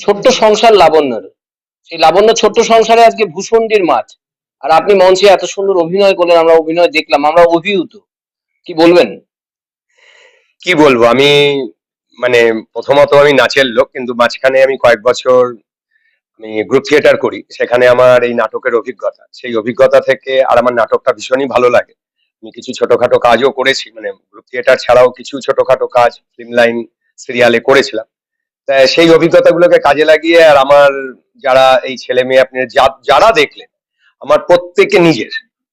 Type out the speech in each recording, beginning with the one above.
ছোট্ট সংসার লাবণ্যর। সেই লাবণ্য ছোট্ট সংসারে আজকে ভূষণ্ডির মাঠ আর আপনি মঞ্চে এত সুন্দর অভিনয় করলেন, আমরা অভিনয় দেখলাম, আমরা অভিভূত। কি বলবেন? কি বলব? আমি মানে প্রথমত আমি নাচের লোক, কিন্তু মাঝখানে আমি কয়েক বছর আমি গ্রুপ থিয়েটার করি। সেখানে আমার এই নাটকের অভিজ্ঞতা। সেই অভিজ্ঞতা থেকে আর আমার নাটকটা ভীষণই ভালো লাগে। আমি কিছু ছোটখাটো কাজও করেছি মানে গ্রুপ থিয়েটার ছাড়াও কিছু ছোটখাটো কাজ ফিল্ম লাইন সিরিয়ালে করেছিলাম। সেই অভিজ্ঞতাগুলোকে কাজে লাগিয়ে আর আমার যারা এই ছেলে মেয়ে আপনি যারা দেখলেন আমার প্রত্যেকে নিজের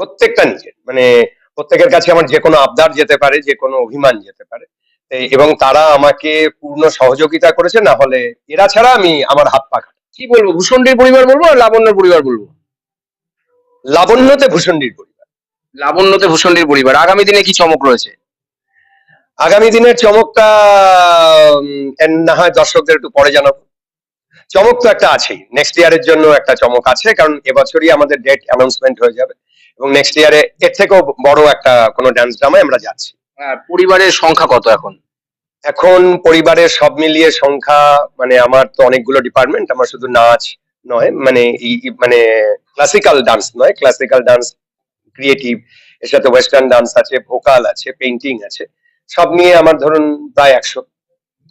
প্রত্যেকটা নিজের। মানে প্রত্যেকের কাছে আমার যে কোনো আবদার যেতে পারে যে কোনো অভিমান যেতে পারে। এবং তারা আমাকে পূর্ণ সহযোগিতা করেছে না হলে এরা ছাড়া আমি আমার হাত পা কি বলব ভূষণ্ডির পরিবার বলব আর লাবণ্যর পরিবার বলব? লাবণ্যতে ভূষণ্ডির পরিবার। লাবণ্যতে ভূষণ্ডির পরিবার। আগামী দিনে কি চমক রয়েছে? আগামী দিনের চমকটা না হয় দর্শকদের একটু পরে জানাব। চমক তো একটা আছেই। নেক্সট ইয়ারের জন্য একটা চমক আছে কারণ এবছরই আমাদের ডেট অ্যানাউন্সমেন্ট হয়ে যাবে এবং নেক্সট ইয়ারে এর থেকেও বড় একটা কোনো ডান্স ড্রামায় আমরা যাচ্ছি। পরিবারের সংখ্যা কত এখন? এখন পরিবারের সব মিলিয়ে সংখ্যা মানে আমার তো অনেকগুলো ডিপার্টমেন্ট আমার শুধু নাচ নয় মানে মানে ক্লাসিক্যাল ডান্স নয় ক্লাসিক্যাল ডান্স ক্রিয়েটিভ এর সাথে ওয়েস্টার্ন ডান্স আছে ভোকাল আছে পেইন্টিং আছে। সব নিয়ে আমার ধরুন প্রায় একশো।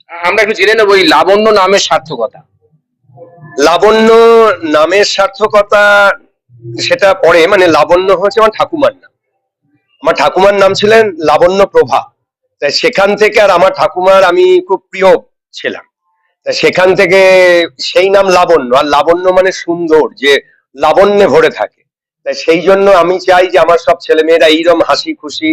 আমরা একটু জেনে নেব এই লাবণ্য নামের সার্থকতা। লাবণ্য নামের সার্থকতা সেটা পরে মানে লাবণ্য হচ্ছে আমার ঠাকুমার নাম। আমার ঠাকুমার নাম ছিলেন লাবণ্য প্রভা। তাই সেখান থেকে আর আমার ঠাকুমার আমি খুব প্রিয় ছিলাম। তাই সেখান থেকে সেই নাম লাবণ্য আর লাবণ্য মানে সুন্দর যে লাবণ্যে ভরে থাকে। তাই সেই জন্য আমি চাই যে আমার সব ছেলেমেয়েরা এইরকম হাসি খুশি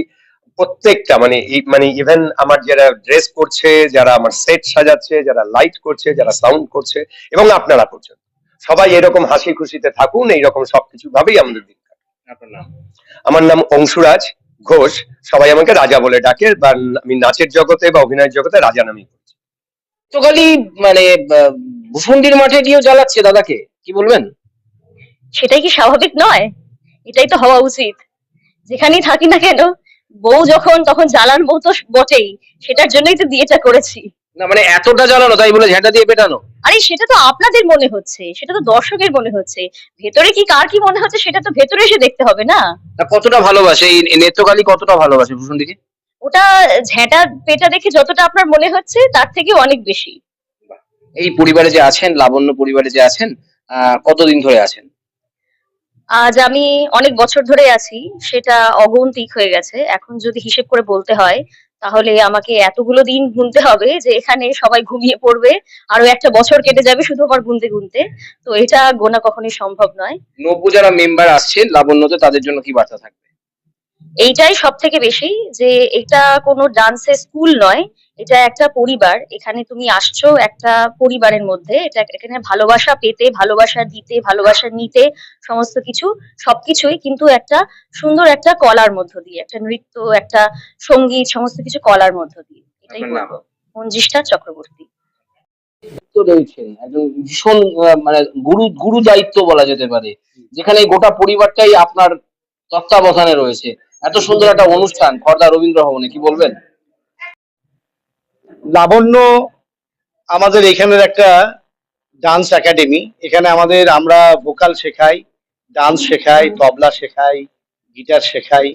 প্রত্যেকটা মানে মানে ইভেন আমার যারা ড্রেস করছে যারা আমার সেট সাজাচ্ছে যারা লাইট করছে যারা সাউন্ড করছে এবং আপনারা করছেন। সবাই এরকম হাসি খুশিতে থাকুন এইরকম সবকিছু ভাবেই আমাদের দিন আমার নাম অংশুরাজ ঘোষ। সবাই আমাকে রাজা বলে ডাকে বা আমি নাচের জগতে বা অভিনয়ের জগতে রাজা নামই করছি তো খালি মানে আহ, ভূষণ্ডির মাঠে গিয়েও জ্বালাচ্ছে দাদাকে কি বলবেন? সেটাই কি স্বাভাবিক নয়? এটাই তো হওয়া উচিত। যেখানেই থাকি না কেন বউ যখন তখন জ্বালান বউ তো বটেই। সেটার জন্যই তো বিয়েটা করেছি। না মানে এতটা জ্বালানো তাই বলে ঝেঁটা দিয়ে পেটানো? আরে সেটা তো আপনাদের মনে হচ্ছে। সেটা তো দর্শকের মনে হচ্ছে। ভেতরে কি কার কি মনে হচ্ছে সেটা তো ভেতরে এসে দেখতে হবে না? কতটা ভালোবাসে? এই নেত্রকালী কতটা ভালোবাসে ভূষণ্ডিকে ওটা ঝেঁটা পেটা দেখে যতটা আপনার মনে হচ্ছে তার থেকে অনেক বেশি। এই পরিবারে যে আছেন লাবণ্য পরিবারে যে আছেন আহ কতদিন ধরে আছেন? আজ আমি অনেক বছর ধরে আছি সেটা অগন্তিক হয়ে গেছে। এখন যদি হিসেব করে বলতে হয় তাহলে আমাকে এতগুলো দিন গুনতে হবে যে এখানে সবাই ঘুমিয়ে পড়বে আরও একটা বছর কেটে যাবে শুধু আমার গুনতে গুনতে। তো এটা গোনা কখনোই সম্ভব নয়। নব্য যারা মেম্বার আসছেন লাবণ্যতে তাদের জন্য কি বার্তা থাকবে? এইটাই সব থেকে বেশি যে এটা কোনো ডান্সের স্কুল নয় এটা একটা পরিবার এখানে তুমি আসছো একটা পরিবারের মধ্যে এটা এখানে ভালোবাসা পেতে ভালোবাসা দিতে ভালোবাসা নিতে সমস্ত কিছু সবকিছুই কিন্তু একটা সুন্দর একটা কলার মধ্য দিয়ে একটা নৃত্য একটা সংগীত সমস্ত কিছু কলার মধ্য দিয়ে এটাই বলব। মঞ্জিষ্ঠা চক্রবর্তী। দায়িত্ব রয়েছেন একজন ভীষণ মানে গুরু গুরু দায়িত্ব বলা যেতে পারে যেখানে গোটা পরিবারটাই আপনার তত্ত্বাবধানে রয়েছে। এত সুন্দর একটা অনুষ্ঠান খর্দা রবীন্দ্র ভবনে কি বলবেন? লাবণ্য আমাদের এখানের একটা ডান্স একাডেমি এখানে আমাদের আমরা ভোকাল শেখাই ডান্স শেখাই, তবলা শেখাই গিটার শেখাই।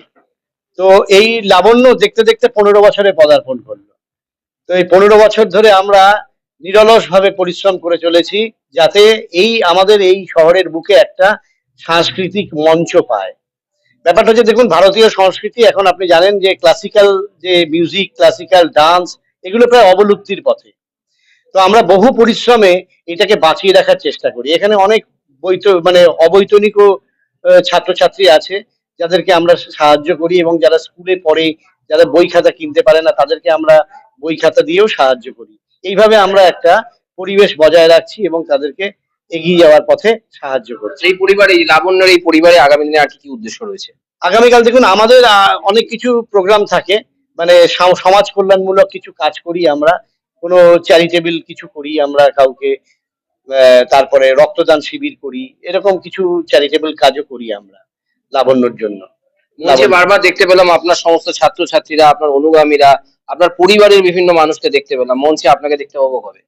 তো এই লাবণ্য দেখতে দেখতে পনেরো বছরে পদার্পণ করল। তো এই পনেরো বছর ধরে আমরা নিরলস ভাবে পরিশ্রম করে চলেছি যাতে এই আমাদের এই শহরের বুকে একটা সাংস্কৃতিক মঞ্চ পায়। ব্যাপারটা হচ্ছে দেখুন, ভারতীয় সংস্কৃতি এখন আপনি জানেন যে ক্লাসিক্যাল যে মিউজিক ক্লাসিক্যাল ডান্স এগুলো প্রায় অবলুপ্তির পথে। তো আমরা বহু পরিশ্রমে এটাকে বাঁচিয়ে রাখার চেষ্টা করি। এখানে অনেক বৈত মানে অবৈতনিক ছাত্রছাত্রী আছে যাদেরকে আমরা সাহায্য করি এবং যারা স্কুলে পড়ে যারা বই খাতা কিনতে পারে না তাদেরকে আমরা বই খাতা দিয়েও সাহায্য করি। এইভাবে আমরা একটা পরিবেশ বজায় রাখছি এবং তাদেরকে এগিয়ে যাওয়ার পথে সাহায্য করছি। এই পরিবারে লাবণ্যের এই পরিবারে আগামী দিনে আর কি কি উদ্দেশ্য রয়েছে? আগামীকাল দেখুন আমাদের অনেক কিছু প্রোগ্রাম থাকে। মানে সম- সমাজ কল্যাণমূলক কিছু কাজ করি আমরা। কোনো চ্যারিটেবল কিছু করি আমরা কাউকে তারপরে রক্তদান শিবির করি। এরকম কিছু চ্যারিটেবল কাজও করি আমরা লাবণ্যর জন্য। মঞ্চে বারবার দেখতে পেলাম আপনার সমস্ত ছাত্রছাত্রীরা আপনার অনুগামীরা আপনার পরিবারের বিভিন্ন মানুষকে দেখতে পেলাম। মঞ্চে আপনাকে দেখতে পাবো কবে?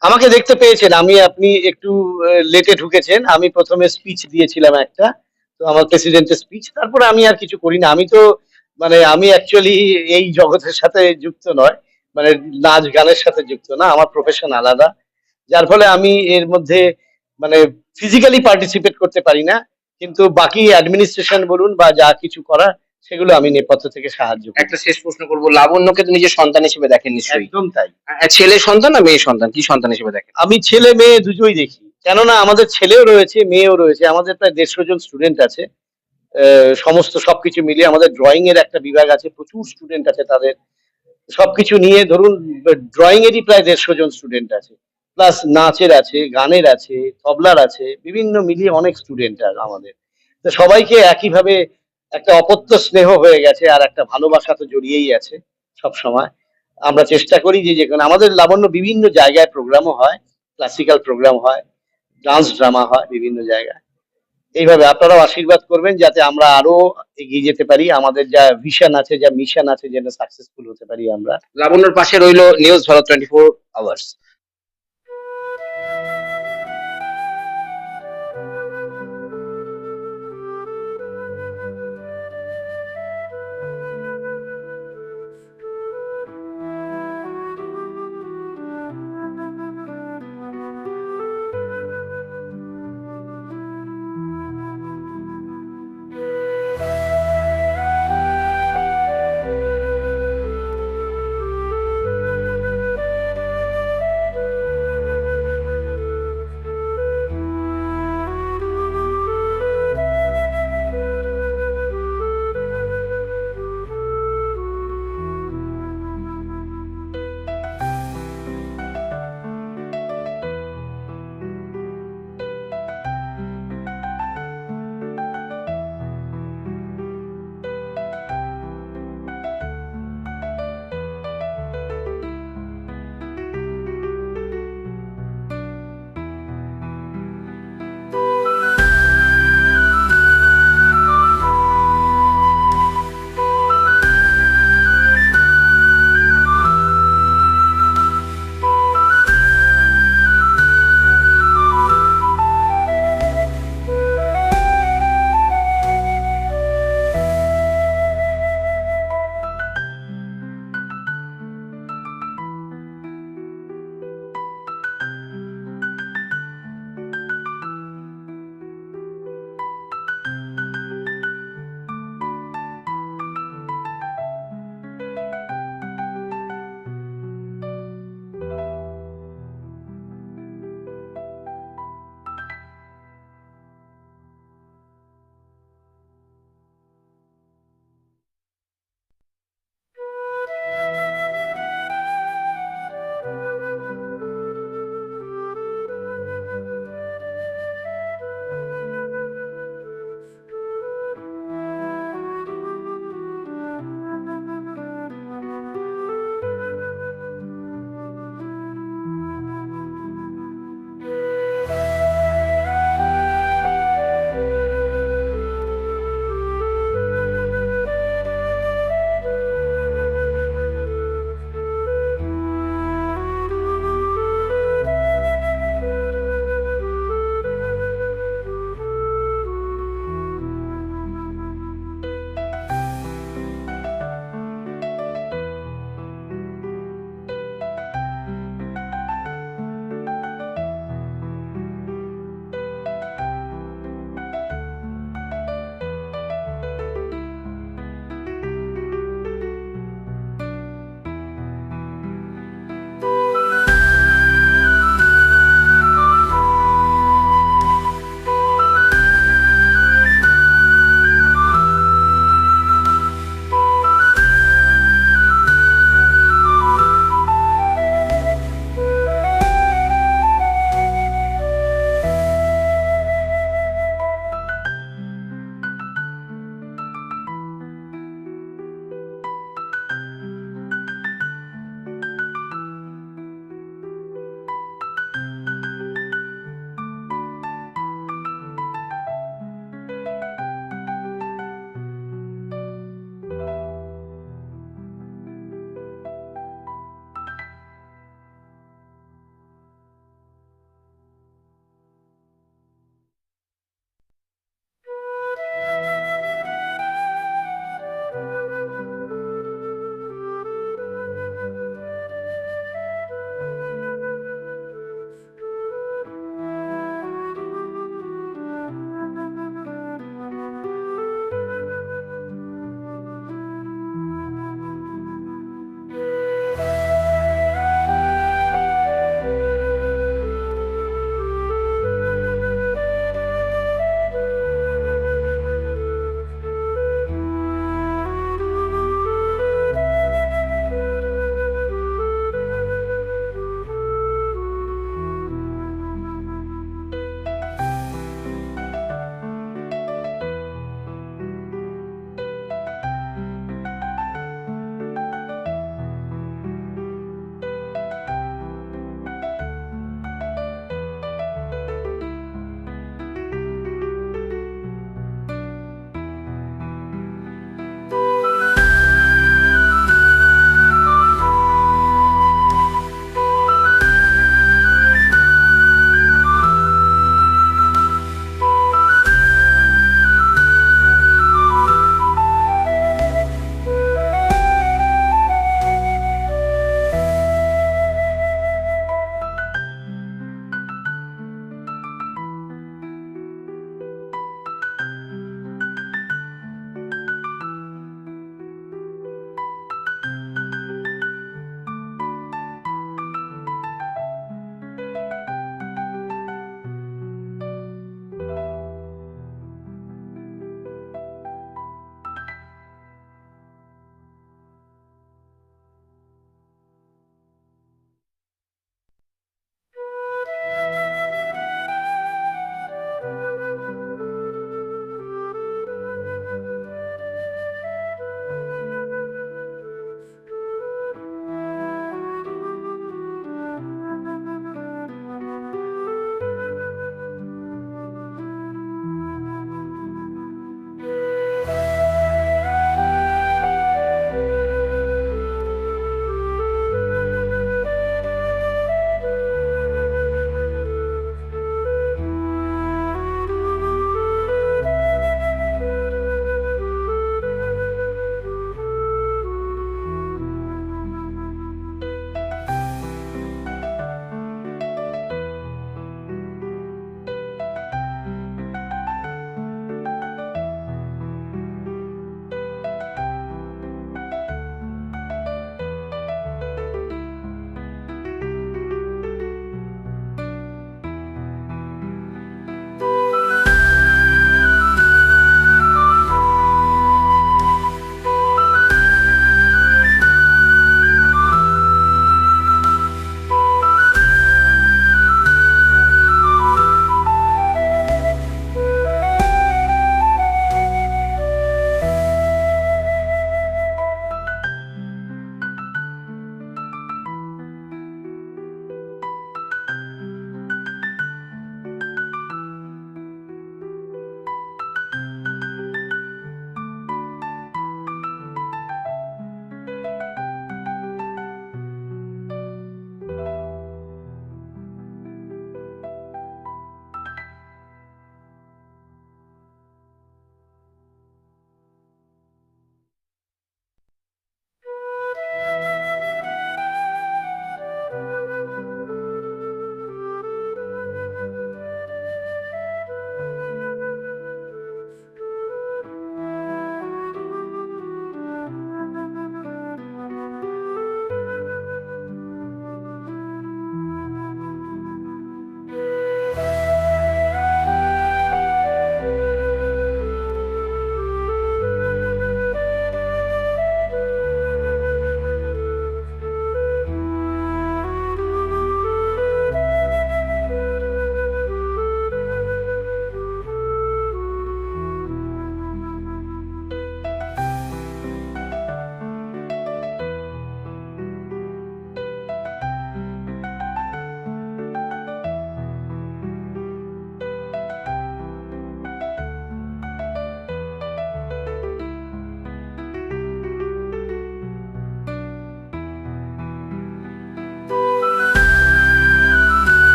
আমাকে দেখতে পেয়েছেন। আমি আপনি একটু লেটে ঢুকেছেন। আমি প্রথমে স্পিচ দিয়েছিলাম একটা। তো আমার প্রেসিডেন্টের স্পিচ তারপরে আমি আর কিছু করি না। আমি তো মানে আমি অ্যাকচুয়ালি এই জগতের সাথে যুক্ত নয় মানে নাচ গানের সাথে যুক্ত না আমার প্রফেশন আলাদা। যার ফলে আমি এর মধ্যে মানে ফিজিক্যালি পার্টিসিপেট করতে পারি না কিন্তু বাকি অ্যাডমিনিস্ট্রেশন বলুন বা যা কিছু করা সেগুলো আমি নেপথ্য থেকে সাহায্য করি। একটা শেষ প্রশ্ন করব লাবণ্যকে তো নিজের সন্তান হিসেবে দেখেন নিশ্চয়ই। একদম তাই। ছেলে সন্তান না মেয়ে সন্তান? কি সন্তান হিসেবে দেখেন? আমি ছেলে মেয়ে দুটোই দেখি। কেননা আমাদের ছেলেও রয়েছে মেয়েও রয়েছে আমাদের প্রায় দেড়শো জন স্টুডেন্ট আছে। সমস্ত সবকিছু মিলিয়ে আমাদের ড্রয়িং এর একটা বিভাগ আছে, প্রচুর স্টুডেন্ট আছে তাদের। সবকিছু নিয়ে ধরুন ড্রয়িং এরই প্রায় দেড়শো জন স্টুডেন্ট আছে। প্লাস নাচের আছে, গানের আছে, তবলার আছে, বিভিন্ন মিলিয়ে অনেক স্টুডেন্ট আর আমাদের। তো সবাইকে একইভাবে একটা অপত্য স্নেহ হয়ে গেছে আর একটা ভালোবাসা তো জড়িয়েই আছে সব সময়। আমরা চেষ্টা করি যে যেখানে আমাদের লাবণ্য বিভিন্ন জায়গায় প্রোগ্রামও হয় ক্লাসিক্যাল প্রোগ্রাম হয় ডান্স ড্রামা হয় বিভিন্ন জায়গায়। এইভাবে আপনারাও আশীর্বাদ করবেন যাতে আমরা আরও এগিয়ে যেতে পারি। আমাদের যা ভিশন আছে, যা মিশন আছে যেন সাকসেসফুল হতে পারি আমরা। লাবণ্যর পাশে রইল news Bharat twenty four hours